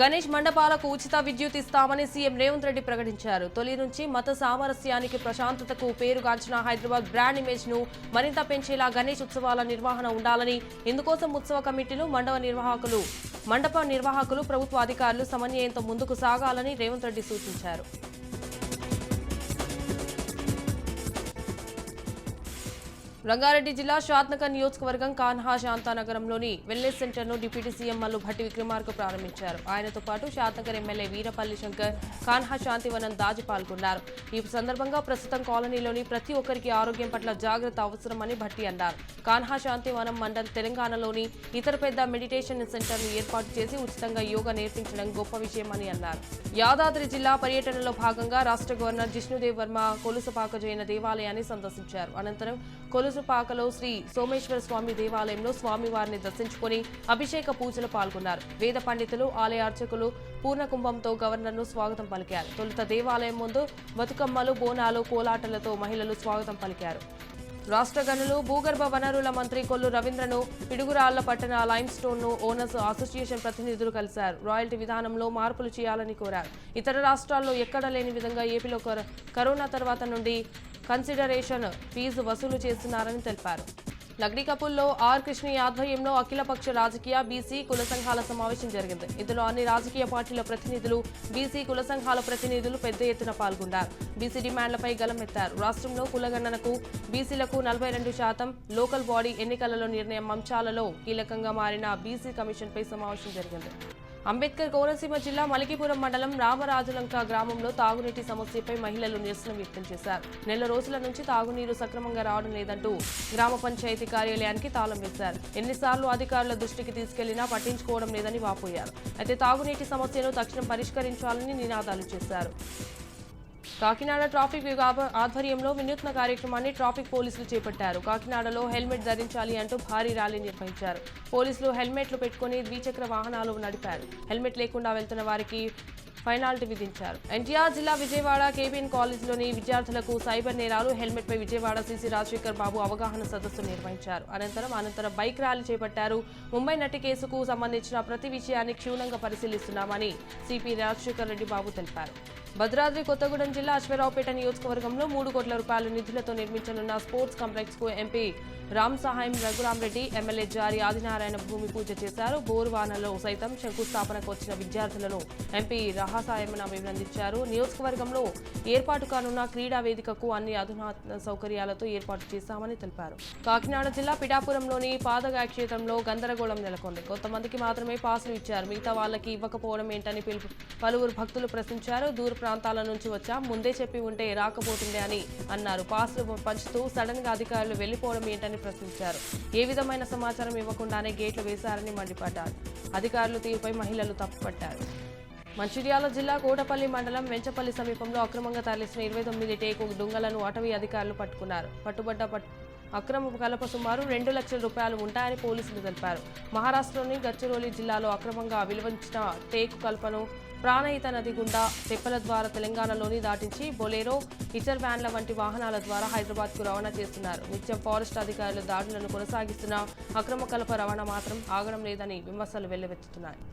గణేష్ మండపాలకు ఉచిత విద్యుత్ ఇస్తామని సీఎం రేవంత్ రెడ్డి ప్రకటించారు. తొలి నుంచి మత సామరస్యానికి ప్రశాంతతకు పేరుగాంచిన హైదరాబాద్ బ్రాండ్ ఇమేజ్ను మరింత పెంచేలా గణేష్ ఉత్సవాల నిర్వహణ ఉండాలని ఇందుకోసం ఉత్సవ కమిటీలు మండప నిర్వాహకులు మండప నిర్వాహకులు ప్రభుత్వ అధికారులు సమన్వయంతో ముందుకు సాగాలని రేవంత్ రెడ్డి సూచించారు. రంగారెడ్డి జిల్లా షాద్నగర్ నియోజకవర్గం కాన్హా శాంతానగరంలోని వెల్నెస్ సెంటర్ను డిప్యూటీ సీఎం మల్లు భట్టి విక్రమార్క ప్రారంభించారు. ఆయనతో పాటు షాద్నగర్ ఎమ్మెల్యే వీరపల్లి శంకర్ కాన్హా శాంతివనం దాజి పాల్గొన్నారు. ఈ సందర్భంగా ప్రస్తుతం కాలనీలోని ప్రతి ఒక్కరికి ఆరోగ్యం పట్ల జాగ్రత్త అవసరమని భట్టి అన్నారు. కాన్హా శాంతివనం మండల్ తెలంగాణలోని ఇతర పెద్ద మెడిటేషన్ సెంటర్ను ఏర్పాటు చేసి ఉచితంగా యోగా నేర్పించడం గొప్ప విషయమని అన్నారు. యాదాద్రి జిల్లా పర్యటనలో భాగంగా రాష్ట్ర గవర్నర్ జిష్ణుదేవ్ వర్మ కొలుసపాక జైన దేవాలయాన్ని సందర్శించారు. అనంతరం కొలుసుపాకలో శ్రీ సోమేశ్వర స్వామి దేవాలయంలో స్వామివారిని దర్శించుకుని అభిషేక పూజలు పాల్గొన్నారు. వేద పండితులు ఆలయ అర్చకులు పూర్ణకుంభంతో గవర్నర్ను స్వాగతం పలికారు. తొలుత దేవాలయం ముందు బతుకమ్మలు బోనాలు కోలాటలతో మహిళలు స్వాగతం పలికారు. రాష్ట్ర గనులు భూగర్భ వనరుల మంత్రి కొల్లు రవీంద్రను పిడుగురాళ్ళ పట్టణ లైమ్ స్టోన్ను ఓనర్స్ అసోసియేషన్ ప్రతినిధులు కలిశారు. రాయల్టీ విధానంలో మార్పులు చేయాలని కోరారు. ఇతర రాష్ట్రాల్లో ఎక్కడ లేని విధంగా ఏపీలో కరోనా తర్వాత నుండి కన్సిడరేషన్ ఫీజు వసూలు చేస్తున్నారని తెలిపారు. లగ్డికపుల్లో ఆర్ కృష్ణ ఆధ్వర్యంలో అఖిలపక్ష రాజకీయ బీసీ కుల సంఘాల సమావేశం జరిగింది. ఇందులో అన్ని రాజకీయ పార్టీల ప్రతినిధులు బీసీ కుల సంఘాల ప్రతినిధులు పెద్ద ఎత్తున పాల్గొన్నారు బీసీ డిమాండ్లపై గలమెత్తారు. రాష్ట్రంలో కులగణనకు బీసీలకు నలభై రెండు శాతం లోకల్ బాడీ ఎన్నికలలో నిర్ణయం అంశాలలో కీలకంగా మారిన బీసీ కమిషన్పై సమావేశం జరిగింది. అంబేద్కర్ కోనసీమ జిల్లా మలికిపురం మండలం రామరాజులంక గ్రామంలో తాగునీటి సమస్యపై మహిళలు నిరసన వ్యక్తం చేశారు. నెల రోజుల నుంచి తాగునీరు సక్రమంగా రావడం లేదంటూ గ్రామ పంచాయతీ కార్యాలయానికి తాళం వేశారు. ఎన్నిసార్లు అధికారుల దృష్టికి తీసుకెళ్ళినా పట్టించుకోవడం లేదని వాపోయారు. అయితే తాగునీటి సమస్యను తక్షణం పరిష్కరించాలని నినాదాలు చేశారు. కాకినాడ ట్రాఫిక్ విభాగ ఆధ్వర్యంలో వినూత్న కార్యక్రమాన్ని ట్రాఫిక్ పోలీసులు చేపట్టారు. కాకినాడలో హెల్మెట్ ధరించాలి అంటూ భారీ ర్యాలీ నిర్వహించారు. పోలీసులు హెల్మెట్లు పెట్టుకుని ద్విచక్ర వాహనాలు నడిపారు. హెల్మెట్ లేకుండా వెళ్తున్న వారికి ఫైనాల్టీ విధించారు. ఎన్టీఆర్ జిల్లా విజయవాడ కేబిఎన్ కాలేజీలోని విద్యార్థులకు సైబర్ నేరాలు హెల్మెట్పై విజయవాడ సీసీ రాజశేఖర్ బాబు అవగాహన సదస్సు నిర్వహించారు. అనంతరం అనంతరం బైక్ ర్యాలీ చేపట్టారు. ముంబై నటి కేసుకు సంబంధించిన ప్రతి విషయాన్ని క్షుణ్ణంగా పరిశీలిస్తున్నామని సిపి రాజశేఖర్ రెడ్డి బాబు తెలిపారు. భద్రాద్రి కొత్తగూడెం జిల్లా అశ్వరావుపేట నియోజకవర్గంలో మూడు కోట్ల రూపాయల నిధులతో నిర్మించనున్న sports కాంప్లెక్స్కు MP Ram Sahayam Raghurama Reddy MLA జారి ఆదినారాయణ భూమి పూజ చేశారు. బోరువానలో సైతం శంకుస్థాపనకు వచ్చిన విద్యార్థులను ఎంపీ రహాసాయమన అభినందించారు నియోజకవర్గంలో ఏర్పాటు కానున్న క్రీడా వేదికకు అన్ని అధునాతన సౌకర్యాలతో ఏర్పాటు చేశామని తెలిపారు. కాకినాడ జిల్లా పిఠాపురంలోని పాదగా క్షేత్రంలో గందరగోళం నెలకొంది. కొంతమందికి మాత్రమే పాసులు ఇచ్చారు. మిగతా వాళ్ళకి ఇవ్వకపోవడం ఏంటని పిలుపు పలువురు భక్తులు ప్రశ్నించారు. దూర ప్రాంతాల నుంచి వచ్చా. ముందే చెప్పి ఉంటే రాకపోతుండే అని అన్నారు. పాసులు పంచుతూ సడన్గా అధికారులు వెళ్ళిపోవడం ఏంటని ప్రశ్నించారు. ఏ విధమైన సమాచారం ఇవ్వకుండానే గేట్లు వేశారని మండిపడ్డారు. అధికారులు తీరుపై మహిళలు తప్పుపట్టారు. మంచిర్యాల జిల్లా కోటపల్లి మండలం వెంచపల్లి సమీపంలో అక్రమంగా తరలిసిన ఇరవై తొమ్మిది టేకు దుంగలను అటవీ అధికారులు పట్టుకున్నారు. పట్టుబడ్డ పట్ అక్రమ కలప సుమారు రెండు లక్షల రూపాయలు ఉంటాయని పోలీసులు తెలిపారు. మహారాష్ట్రలోని గచ్చిరోలి జిల్లాలో అక్రమంగా విలువించిన టేకు కలపను ప్రాణహిత నది గుండా తెప్పల ద్వారా తెలంగాణలోని దాటించి బొలేరో ఇచర్ వ్యాన్ల వంటి వాహనాల ద్వారా హైదరాబాద్కు రవాణా చేస్తున్నారు. నిత్యం ఫారెస్ట్ అధికారులు దాడులను కొనసాగిస్తున్న అక్రమ కలప రవాణా మాత్రం ఆగడం లేదని విమర్శలు వెల్లువెత్తుతున్నాయి.